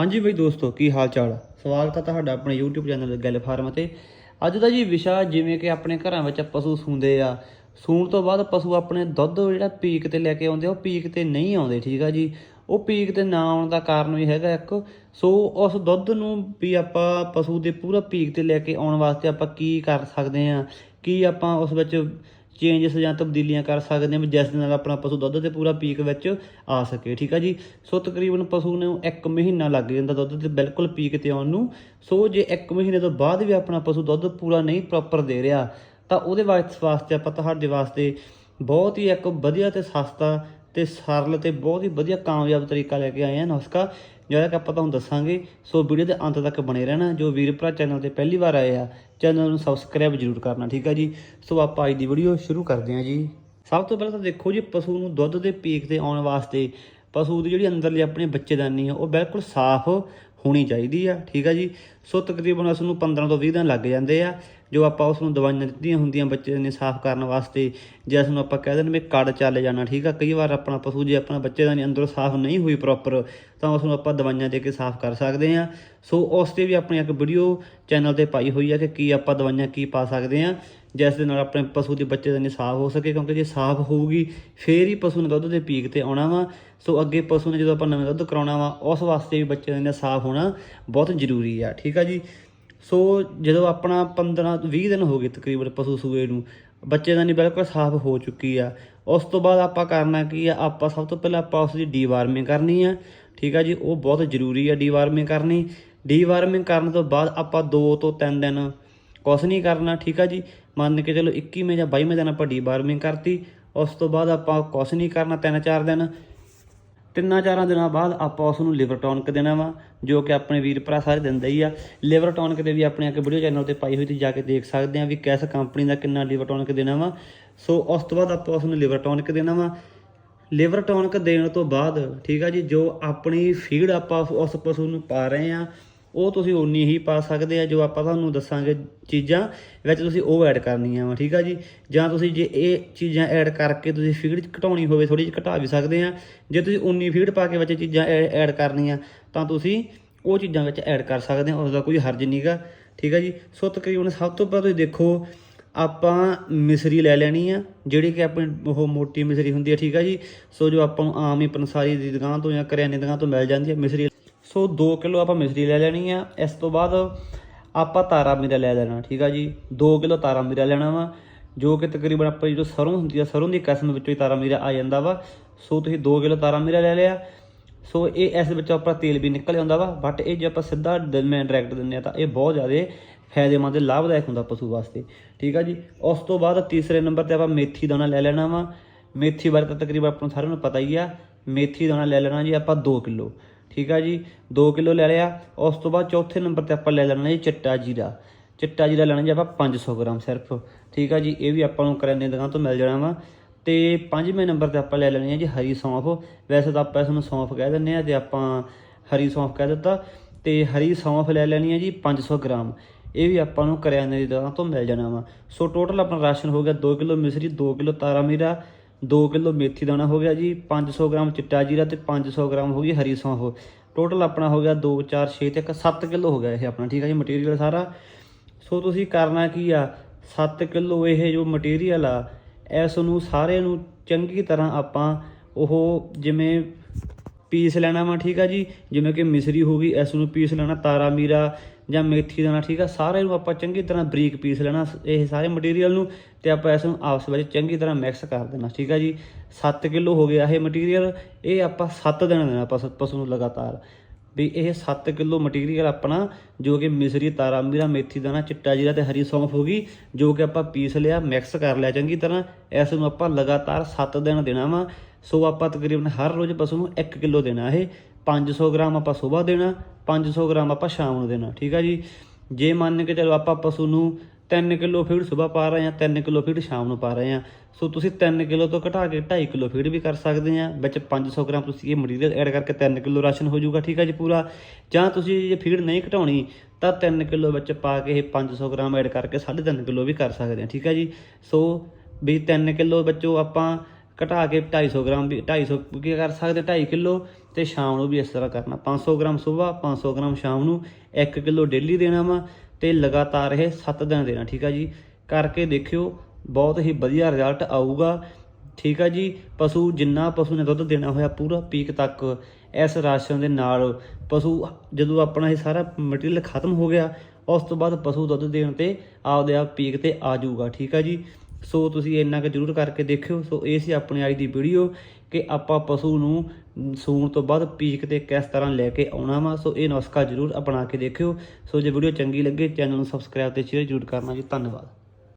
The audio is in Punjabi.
ਹਾਂਜੀ ਬਈ ਦੋਸਤੋ ਕੀ ਹਾਲ ਚਾਲ ਸਵਾਗਤ ਹੈ ਤੁਹਾਡਾ ਆਪਣੇ YouTube ਚੈਨਲ ਗੱਲ ਫਾਰਮ ਤੇ। ਅੱਜ ਦਾ ਜੀ ਵਿਸ਼ਾ ਜਿਵੇਂ ਕਿ ਆਪਣੇ ਘਰਾਂ ਵਿੱਚ ਪਸ਼ੂ ਸੂੰਦੇ ਆ। ਸੂਣ ਤੋਂ ਬਾਅਦ ਪਸ਼ੂ ਆਪਣੇ ਦੁੱਧ ਜਿਹੜਾ ਪੀਕ ਤੇ ਲੈ ਕੇ ਆਉਂਦੇ ਆ, ਉਹ ਪੀਕ ਤੇ ਨਹੀਂ ਆਉਂਦੇ ਠੀਕ ਆ ਜੀ? ਉਹ ਪੀਕ ਤੇ ਨਾ ਆਉਣ ਦਾ ਕਾਰਨ ਵੀ ਹੈਗਾ ਇੱਕ। ਸੋ ਉਸ ਦੁੱਧ ਨੂੰ ਵੀ ਆਪਾਂ ਪਸ਼ੂ ਦੇ ਪੂਰਾ ਪੀਕ ਤੇ ਲੈ ਕੇ ਆਉਣ ਵਾਸਤੇ ਆਪਾਂ ਕੀ ਕਰ ਸਕਦੇ ਆ? ਕੀ ਆਪਾਂ ਉਸ ਵਿੱਚ ਚੇਂਜਸ ਜਾਂ ਤਬਦੀਲੀਆਂ ਕਰ ਸਕਦੇ ਹਾਂ ਵੀ ਜਿਸ ਦੇ ਨਾਲ ਆਪਣਾ ਪਸ਼ੂ ਦੁੱਧ ਤੇ ਪੂਰਾ ਪੀਕ ਵਿੱਚ ਆ ਸਕੇ, ਠੀਕ ਆ ਜੀ? ਸੋ ਤਕਰੀਬਨ ਪਸ਼ੂ ਨੂੰ 1 ਮਹੀਨਾ ਲੱਗ ਜਾਂਦਾ ਦੁੱਧ ਤੇ ਬਿਲਕੁਲ ਪੀਕ ਤੇ ਆਉਣ ਨੂੰ। ਸੋ ਜੇ 1 ਮਹੀਨੇ ਤੋਂ ਬਾਅਦ ਵੀ ਆਪਣਾ ਪਸ਼ੂ ਦੁੱਧ ਪੂਰਾ ਨਹੀਂ ਪ੍ਰੋਪਰ ਦੇ ਰਿਹਾ, ਤਾਂ ਉਹਦੇ ਵਾਸਤੇ ਵਾਸਤੇ ਆਪਾਂ ਤੁਹਾਡੇ ਵਾਸਤੇ ਬਹੁਤ ਹੀ ਇੱਕ ਵਧੀਆ ਤੇ ਸਸਤਾ ਤੇ ਸਰਲ ਤੇ ਬਹੁਤ ਹੀ ਵਧੀਆ ਕਾਮਯਾਬ ਤਰੀਕਾ ਲੈ ਕੇ ਆਏ ਹਾਂ ਨਮਸਕਾਰ। ਜਿਹੜਾ ਕਿ ਆਪਾਂ ਤੁਹਾਨੂੰ ਦੱਸਾਂਗੇ, ਸੋ ਵੀਡੀਓ ਦੇ ਅੰਤ ਤੱਕ ਬਣੇ ਰਹਿਣਾ, ਜੋ ਵੀਰ ਭਰਾ ਚੈਨਲ ਤੇ ਪਹਿਲੀ ਵਾਰ ਆਏ ਆ, ਚੈਨਲ ਨੂੰ ਸਬਸਕ੍ਰਾਈਬ ਜ਼ਰੂਰ ਕਰਨਾ, ਠੀਕ ਆ ਜੀ? ਸੋ ਆਪਾਂ ਅੱਜ ਦੀ ਵੀਡੀਓ ਸ਼ੁਰੂ ਕਰਦੇ ਹਾਂ ਜੀ। ਸਭ ਤੋਂ ਪਹਿਲਾਂ ਤਾਂ ਦੇਖੋ ਜੀ, ਪਸ਼ੂ ਨੂੰ ਦੁੱਧ ਦੇ ਪੀਕ ਤੇ ਆਉਣ ਵਾਸਤੇ, ਪਸ਼ੂ ਦੀ ਜਿਹੜੀ ਅੰਦਰਲੀ ਆਪਣੀ ਬੱਚੇਦਾਨੀ ਆ, ਉਹ ਬਿਲਕੁਲ ਸਾਫ਼ ਹੋਣੀ ਚਾਹੀਦੀ ਆ, ਠੀਕ ਆ ਜੀ? ਸੋ ਤਕਰੀਬਨ ਉਸ ਨੂੰ 15 ਤੋਂ 20 ਦਿਨ ਲੱਗ ਜਾਂਦੇ ਆ, ਜੋ ਆਪਾਂ ਉਸ ਨੂੰ ਦਵਾਈਆਂ ਦਿੱਤੀਆਂ ਹੁੰਦੀਆਂ ਬੱਚੇ ਨੇ ਸਾਫ਼ ਕਰਨ ਵਾਸਤੇ ਜਿਸ ਨੂੰ ਆਪਾਂ ਕਹਿ ਦਿੰਦੇ ਵੀ ਕੜ ਚੱਲ ਜਾਣਾ, ਠੀਕ ਆ? ਕਈ ਵਾਰ ਆਪਣਾ ਪਸ਼ੂ ਜੇ ਆਪਣਾ ਬੱਚੇ ਦਾ ਨਹੀਂ, ਅੰਦਰੋਂ ਸਾਫ਼ ਨਹੀਂ ਹੋਈ ਪ੍ਰੋਪਰ ਤਾਂ ਉਸ ਨੂੰ ਆਪਾਂ ਦਵਾਈਆਂ ਦੇ ਕੇ ਸਾਫ਼ ਕਰ ਸਕਦੇ ਆ। ਸੋ ਉਸ ਤੇ ਵੀ ਆਪਣੀ ਇੱਕ ਵੀਡੀਓ ਚੈਨਲ ਤੇ ਪਾਈ ਹੋਈ ਆ ਕਿ ਕੀ ਆਪਾਂ ਦਵਾਈਆਂ ਕੀ ਪਾ ਸਕਦੇ ਆ। ਜਿਸ ਦੇ ਨਾਲ ਆਪਣੇ ਪਸ਼ੂ ਦੇ ਬੱਚੇ ਦਾ ਨਹੀਂ ਸਾਫ਼ ਹੋ ਸਕੇ, ਕਿਉਂਕਿ ਜੇ ਸਾਫ਼ ਹੋਊਗੀ, ਫੇਰ ਹੀ ਪਸ਼ੂ ਨੇ ਦੁੱਧ ਦੇ ਪੀਕ ਤੇ ਆਉਣਾ ਵਾ। ਸੋ ਅੱਗੇ ਪਸ਼ੂ ਨੇ ਜਦੋਂ ਆਪਾਂ ਨਵੇਂ ਦੁੱਧ ਕਰਾਉਣਾ ਵਾ, ਉਸ ਵਾਸਤੇ ਵੀ ਬੱਚੇ ਦਾ ਸਾਫ਼ ਹੋਣਾ ਬਹੁਤ ਜ਼ਰੂਰੀ ਆ, ਠੀਕ ਆ ਜੀ? ਸੋ ਜਦੋਂ ਆਪਣਾ 15 20 ਦਿਨ ਹੋ ਗਏ ਤਕਰੀਬਨ ਪਸ਼ੂ ਸੂਏ ਨੂੰ, ਬੱਚੇ ਦਾ ਨਹੀਂ ਬਿਲਕੁਲ ਸਾਫ਼ ਹੋ ਚੁੱਕੀ ਆ। ਉਸ ਤੋਂ ਬਾਅਦ ਆਪਾਂ ਕਰਨਾ ਕੀ ਆ, ਆਪਾਂ ਸਭ ਤੋਂ ਪਹਿਲਾਂ ਆਪਾਂ ਉਸ ਦੀ ਡੀਵਾਰਮਿੰਗ ਕਰਨੀ ਆ, ਠੀਕ ਆ ਜੀ? ਉਹ ਬਹੁਤ ਜ਼ਰੂਰੀ ਆ ਡੀਵਾਰਮਿੰਗ ਕਰਨੀ। ਡੀਵਾਰਮਿੰਗ ਕਰਨ ਤੋਂ ਬਾਅਦ ਆਪਾਂ 2 ਤੋਂ 3 ਦਿਨ ਕੁਛ ਨਹੀਂ ਕਰਨਾ, ਠੀਕ ਆ ਜੀ? ਮੰਨ ਕੇ ਚਲੋ 21ਵੇਂ ਜਾਂ 22ਵੇਂ ਦਿਨ ਆਪਾਂ ਡੀਵਾਰਮਿੰਗ ਕਰਤੀ, ਉਸ ਤੋਂ ਬਾਅਦ ਆਪਾਂ ਕੁਛ ਨਹੀਂ ਕਰਨਾ 3-4 ਦਿਨ। ਤਿੰਨਾਂ ਚਾਰਾਂ ਦਿਨਾਂ ਬਾਅਦ ਆਪਾਂ ਉਸ ਨੂੰ ਲਿਵਰ ਟੌਨਿਕ ਦੇਣਾ ਵਾ, ਜੋ ਕਿ ਆਪਣੇ ਵੀਰ ਭਰਾ ਸਾਰੇ ਦਿੰਦੇ ਹੀ ਆ। ਲਿਵਰ ਟੌਨਿਕ ਦੇ ਵੀ ਆਪਣੇ ਇੱਕ ਵੀਡੀਓ ਚੈਨਲ ਤੇ ਪਾਈ ਹੋਈ ਤੁਸੀਂ ਜਾ ਕੇ ਦੇਖ ਸਕਦੇ ਆ ਵੀ ਕਿਸ ਕੰਪਨੀ ਦਾ ਕਿੰਨਾ ਲਿਵਰ ਟੌਨਿਕ ਦੇਣਾ ਵਾ। ਸੋ ਉਸ ਤੋਂ ਬਾਅਦ ਆਪਾਂ ਉਸ ਨੂੰ ਲਿਵਰ ਟੌਨਿਕ ਦੇਣਾ ਵਾ। ਲਿਵਰ ਟੌਨਿਕ ਦੇਣ ਤੋਂ ਬਾਅਦ, ਠੀਕ ਆ ਜੀ, ਜੋ ਆਪਣੀ ਫੀਡ ਆਪਾਂ ਉਸ ਪਸ਼ੂ ਨੂੰ ਪਾ ਰਹੇ ਆ ਉਹ ਤੁਸੀਂ ਉਨੀ ਹੀ ਪਾ ਸਕਦੇ ਆ ਜੋ ਆਪਾਂ ਤੁਹਾਨੂੰ ਦੱਸਾਂਗੇ ਚੀਜ਼ਾਂ, ਵਿੱਚ ਤੁਸੀਂ ਉਹ ਐਡ ਕਰਨੀਆਂ ਵਾ, ਠੀਕ ਆ ਜੀ? ਜਾਂ ਤੁਸੀਂ ਜੇ ਇਹ ਚੀਜ਼ਾਂ ਐਡ ਕਰਕੇ ਤੁਸੀਂ ਫੀਡ ਘਟਾਉਣੀ ਹੋਵੇ ਥੋੜੀ ਜਿਹੀ ਘਟਾ ਵੀ ਸਕਦੇ ਆ। ਜੇ ਤੁਸੀਂ ਉਨੀ ਫੀਡ ਪਾ ਕੇ ਵਿੱਚ ਚੀਜ਼ਾਂ ਐਡ ਕਰਨੀਆਂ, ਤਾਂ ਤੁਸੀਂ ਉਹ ਚੀਜ਼ਾਂ ਵਿੱਚ ਐਡ ਕਰ ਸਕਦੇ ਆ, ਉਸ ਦਾ ਕੋਈ ਹਰਜ ਨਹੀਂਗਾ ਠੀਕ ਆ ਜੀ? ਸੋ ਤਕਰੀਬਨ ਸਭ ਤੋਂ ਪਹਿਲਾਂ ਤੁਸੀਂ ਦੇਖੋ, ਆਪਾਂ ਮਿਸਰੀ ਲੈ ਲੈਣੀ ਆ, ਜਿਹੜੀ ਕਿ ਆਪਣੀ ਉਹ ਮੋਟੀ ਮਿਸਰੀ ਹੁੰਦੀ ਹੈ ਠੀਕ ਆ ਜੀ? ਸੋ ਜੋ ਆਪਾਂ ਨੂੰ ਆਮ ਹੀ ਪੰਸਾਰੀ ਦੀ ਦੁਕਾਨ ਤੋਂ ਜਾਂ ਕਰਿਆਨੇ ਦੁਕਾਨ ਤੋਂ ਮਿਲ ਜਾਂਦੀ ਹੈ ਮਿਸਰੀ ਸੋ 2 ਕਿਲੋ ਆਪਾਂ ਮਿਸਰੀ ਲੈ ਲੈਣੀ ਆ। ਇਸ ਤੋਂ ਬਾਅਦ ਆਪਾਂ ਤਾਰਾ ਮੀਰਾ ਲੈ ਲੈਣਾ, ਠੀਕ ਆ ਜੀ? 2 ਕਿਲੋ ਤਾਰਾ ਮੀਰਾ ਲੈਣਾ ਵਾ, ਜੋ ਕਿ ਤਕਰੀਬਨ ਆਪਾਂ ਜਦੋਂ ਸਰੋਂ ਹੁੰਦੀ ਆ, ਸਰੋਂ ਦੀ ਕਿਸਮ ਵਿੱਚੋਂ ਹੀ ਤਾਰਾ ਮੀਰਾ ਆ ਜਾਂਦਾ ਵਾ। ਸੋ ਤੁਸੀਂ 2 ਕਿਲੋ ਤਾਰਾ ਮੀਰਾ ਲੈ ਲਿਆ। ਸੋ ਇਹ ਇਸ ਵਿੱਚੋਂ ਆਪਣਾ ਤੇਲ ਵੀ ਨਿਕਲ ਜਾਂਦਾ ਵਾ ਬਟ ਇਹ ਜੇ ਆਪਾਂ ਸਿੱਧਾ ਦਿਲਮੈਨ ਡਾਇਰੈਕਟ ਦਿੰਦੇ ਆ, ਤਾਂ ਇਹ ਬਹੁਤ ਜ਼ਿਆਦਾ ਫਾਇਦੇਮੰਦ ਤੇ ਲਾਭਦਾਇਕ ਹੁੰਦਾ ਪਸ਼ੂ ਵਾਸਤੇ, ਠੀਕ ਆ ਜੀ? ਉਸ ਤੋਂ ਬਾਅਦ ਤੀਸਰੇ ਨੰਬਰ ਤੇ ਆਪਾਂ ਮੇਥੀ ਦਾਣਾ ਲੈ ਲੈਣਾ ਵਾ। ਮੇਥੀ ਬਾਰੇ ਤਾਂ ਤਕਰੀਬਨ ਆਪਾਂ ਨੂੰ ਸਾਰਿਆਂ ਨੂੰ ਪਤਾ ਹੀ ਆ। ਮੇਥੀ ਦਾਣਾ ਲੈ ਲੈਣਾ ਜੀ ਆਪਾਂ 2 ਕਿਲੋ। ਠੀਕ ਆ ਜੀ 2 ਕਿਲੋ ਲੈ ਲਿਆ। ਉਸ ਤੋਂ ਬਾਅਦ ਚੌਥੇ ਨੰਬਰ ਤੇ ਆਪਾਂ ਲੈ ਲੈਣਾ ਜੀ ਚਿੱਟਾ ਜੀਰਾ। ਚਿੱਟਾ ਜੀਰਾ ਲੈਣਾ ਜੀ ਆਪਾਂ 500 ਗ੍ਰਾਮ ਸਿਰਫ। ਠੀਕ ਆ ਜੀ, ਇਹ ਵੀ ਆਪਾਂ ਨੂੰ ਕਰਿਆਨੇ ਦੀ ਦੁਕਾਨ ਤੋਂ ਮਿਲ ਜਾਣਾ ਵਾ। ਤੇ ਪੰਜਵੇਂ ਨੰਬਰ ਤੇ ਆਪਾਂ ਲੈ ਲੈਣੀ ਹੈ ਜੀ ਹਰੀ ਸੌਂਫ। ਵੈਸੇ ਤਾਂ ਆਪਾਂ ਇਸ ਨੂੰ ਸੌਂਫ ਕਹਿ ਦਿੰਦੇ ਆ ਤੇ ਆਪਾਂ ਹਰੀ ਸੌਂਫ ਕਹਿ ਦਿੱਤਾ। ਤੇ ਹਰੀ ਸੌਂਫ ਲੈ ਲੈਣੀ ਹੈ ਜੀ 500 ਗ੍ਰਾਮ। ਇਹ ਵੀ ਆਪਾਂ ਨੂੰ ਕਰਿਆਨੇ ਦੀ ਦੁਕਾਨ ਤੋਂ ਮਿਲ ਜਾਣਾ ਵਾ। ਸੋ ਟੋਟਲ ਆਪਣਾ ਰਾਸ਼ਨ ਹੋ ਗਿਆ 2 ਕਿਲੋ ਮਿਸਰੀ 2 ਕਿਲੋ ਤਾਰਾ ਮੀਰਾ 2 ਕਿਲੋ ਮੇਥੀ ਦਾਣਾ ਹੋ ਗਿਆ ਜੀ 500 ਗ੍ਰਾਮ ਚਿੱਟਾ ਜੀਰਾ ਤੇ 500 ਗ੍ਰਾਮ ਹੋ ਗਈ ਹਰੀ ਸੌਂਫ ਟੋਟਲ ਆਪਣਾ ਹੋ ਗਿਆ 2 4 6 ਤੇ 7 ਕਿਲੋ ਹੋ ਗਿਆ ਇਹ ਆਪਣਾ, ਠੀਕ ਹੈ ਜੀ ਮਟੀਰੀਅਲ ਸਾਰਾ। ਸੋ ਤੁਸੀਂ ਕਰਨਾ ਕੀ ਆ 7 ਕਿਲੋ ਇਹ ਜੋ ਮਟੀਰੀਅਲ ਆ, ਇਸ ਨੂੰ ਸਾਰੇ ਨੂੰ ਚੰਗੀ ਤਰ੍ਹਾਂ ਆਪਾਂ ਉਹ ਜਿਵੇਂ ਪੀਸ ਲੈਣਾ ਵਾ, ਠੀਕ ਆ ਜੀ? ਜਿਵੇਂ ਕਿ ਮਿਸਰੀ ਹੋ ਗਈ, ਇਸ ਨੂੰ ਪੀਸ ਲੈਣਾ, ਤਾਰਾ ਮੀਰਾ ਜਾਂ ਮੇਥੀ ਦਾਣਾ, ਠੀਕ ਆ? ਸਾਰੇ ਨੂੰ ਆਪਾਂ ਚੰਗੀ ਤਰ੍ਹਾਂ ਬਰੀਕ ਪੀਸ ਲੈਣਾ, ਇਹ ਸਾਰੇ ਮਟੀਰੀਅਲ ਨੂੰ, ਤੇ ਆਪਾਂ ਇਸ ਨੂੰ ਆਪਸ ਵਿੱਚ ਚੰਗੀ ਤਰ੍ਹਾਂ ਮਿਕਸ ਕਰ ਦੇਣਾ, ਠੀਕ ਆ ਜੀ? 7 ਕਿਲੋ ਹੋ ਗਿਆ ਇਹ ਮਟੀਰੀਅਲ ਇਹ ਆਪਾਂ 7 ਦਿਨ ਦੇਣਾ ਪਸ਼ੂ ਪਸ਼ੂ ਨੂੰ ਲਗਾਤਾਰ। ਵੀ ਇਹ 7 ਕਿਲੋ ਮਟੀਰੀਅਲ ਆਪਣਾ, ਜੋ ਕਿ ਮਿਸਰੀ, ਤਾਰਾ ਮੀਰਾ, ਮੇਥੀ ਦਾਣਾ, ਚਿੱਟਾ ਜੀਰਾ ਤੇ ਹਰੀ ਸੌਂਫ ਹੋ ਗਈ, ਜੋ ਕਿ ਆਪਾਂ ਪੀਸ ਲਿਆ ਮਿਕਸ ਕਰ ਲਿਆ ਚੰਗੀ ਤਰ੍ਹਾਂ, ਇਸ ਨੂੰ ਆਪਾਂ ਲਗਾਤਾਰ 7 ਦਿਨ ਦੇਣਾ ਵਾ। ਸੋ ਆਪਾਂ ਤਕਰੀਬਨ ਹਰ ਰੋਜ਼ ਪਸ਼ੂ ਨੂੰ 1 ਕਿਲੋ ਦੇਣਾ ਇਹ। 500 ਗ੍ਰਾਮ ਆਪਾਂ ਸਵੇਰ ਦੇਣਾ 500 ਗ੍ਰਾਮ ਆਪਾਂ ਸ਼ਾਮ ਨੂੰ ਦੇਣਾ, ਠੀਕ ਆ ਜੀ? ਜੇ ਮੰਨ ਕੇ ਚਲੋ ਆਪਾਂ ਪਸ਼ੂ ਨੂੰ 3 ਕਿਲੋ ਫੀਡ ਸਵੇਰ ਪਾ ਰਹੇ ਹਾਂ 3 ਕਿਲੋ ਫੀਡ ਸ਼ਾਮ ਨੂੰ ਪਾ ਰਹੇ ਹਾਂ। ਸੋ ਤੁਸੀਂ 3 ਕਿਲੋ ਤੋਂ ਘਟਾ ਕੇ 2.5 ਕਿਲੋ ਫੀਡ ਵੀ ਕਰ ਸਕਦੇ ਆ ਵਿੱਚ 500 ਗ੍ਰਾਮ ਤੁਸੀਂ ਇਹ ਮਟੀਰੀਅਲ ਐਡ ਕਰਕੇ 3 ਕਿਲੋ ਰਾਸ਼ਨ ਹੋ ਜਾਊਗਾ, ਠੀਕ ਆ ਜੀ ਪੂਰਾ। ਜਾਂ ਤੁਸੀਂ ਜੇ ਫੀਡ ਨਹੀਂ ਘਟਾਉਣੀ, ਤਾਂ 3 ਕਿਲੋ ਵਿੱਚ ਪਾ ਕੇ ਇਹ 500 ਗ੍ਰਾਮ ਐਡ ਕਰਕੇ 3.5 ਕਿਲੋ ਵੀ ਕਰ ਸਕਦੇ ਆ ਠੀਕ ਆ ਜੀ? ਸੋ ਵੀ 3 ਕਿਲੋ ਵਿੱਚੋਂ ਆਪਾਂ ਘਟਾ ਕੇ 250 ਗ੍ਰਾਮ ਵੀ 250 ਕੀ ਕਰ ਸਕਦੇ 2.5 ਕਿਲੋ ਤੇ ਸ਼ਾਮ ਨੂੰ ਵੀ ਇਸ ਤਰ੍ਹਾਂ ਕਰਨਾ। 500 ਗ੍ਰਾਮ ਸਵੇਰ 500 ਗ੍ਰਾਮ ਸ਼ਾਮ ਨੂੰ 1 ਕਿਲੋ ਡੇਲੀ ਦੇਣਾ ਵਾ ਤੇ ਲਗਾਤਾਰ ਇਹ 7 ਦਿਨ ਦੇਣਾ, ਠੀਕ ਆ ਜੀ? ਕਰਕੇ ਦੇਖਿਓ, ਬਹੁਤ ਹੀ ਵਧੀਆ ਰਿਜ਼ਲਟ ਆਊਗਾ, ਠੀਕ ਆ ਜੀ? ਪਸ਼ੂ ਜਿੰਨਾ ਪਸ਼ੂ ਨੇ ਦੁੱਧ ਦੇਣਾ ਹੋਇਆ ਪੂਰਾ ਪੀਕ ਤੱਕ, ਇਸ ਰਾਸ਼ਨ ਦੇ ਨਾਲ ਪਸ਼ੂ ਜਦੋਂ ਆਪਣਾ ਇਹ ਸਾਰਾ ਮਟੀਰੀਅਲ ਖਤਮ ਹੋ ਗਿਆ, ਉਸ ਤੋਂ ਬਾਅਦ ਪਸ਼ੂ ਦੁੱਧ ਦੇਣ ਤੇ ਆਪਦੇ ਆਪ ਪੀਕ ਤੇ ਆ ਜਾਊਗਾ, ਠੀਕ ਆ ਜੀ? ਸੋ ਤੁਸੀਂ ਇੰਨਾ ਕੁ ਜ਼ਰੂਰ ਕਰਕੇ ਦੇਖਿਓ। ਸੋ ਇਹ ਸੀ ਆਪਣੀ ਅੱਜ ਦੀ ਵੀਡੀਓ ਕਿ ਆਪਾਂ ਪਸ਼ੂ ਨੂੰ ਸੂਣ ਤੋਂ ਬਾਅਦ ਪੀਕ ਤੇ ਕਿਸ ਤਰ੍ਹਾਂ ਲੈ ਕੇ ਆਉਣਾ ਵਾ। ਸੋ ਇਹ ਨੁਸਖਾ ਜ਼ਰੂਰ ਅਪਣਾ ਕੇ ਦੇਖਿਓ। ਸੋ ਜੇ ਵੀਡੀਓ ਚੰਗੀ ਲੱਗੇ, ਚੈਨਲ ਨੂੰ ਸਬਸਕ੍ਰਾਈਬ ਤੇ ਸ਼ੇਅਰ ਜ਼ਰੂਰ ਕਰਨਾ ਜੀ। ਧੰਨਵਾਦ।